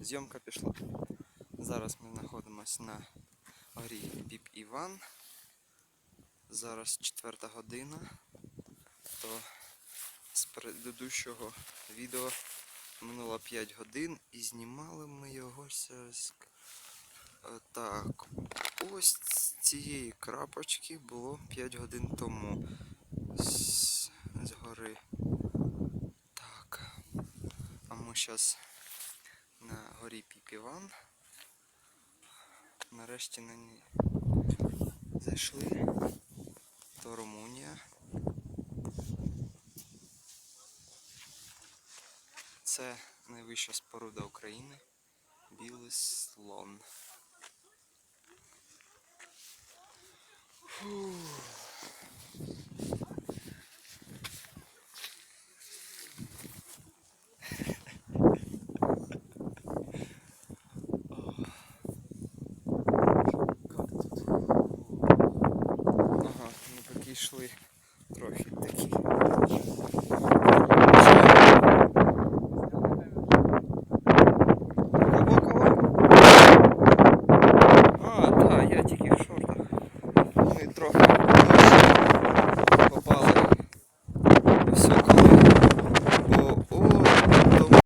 зйомка пішла. Зараз ми знаходимося на горі Піп Іван. Зараз четверта година. То з предыдущого відео минуло 5 годин і знімали ми його ось. е, Так, ось з цієї крапочки було 5 годин тому. З, з гори. Так. А ми зараз на піп Іван. Нарешті на ній зайшли. То Румунія. Це найвища споруда України. Білий слон. пішли трохи такі.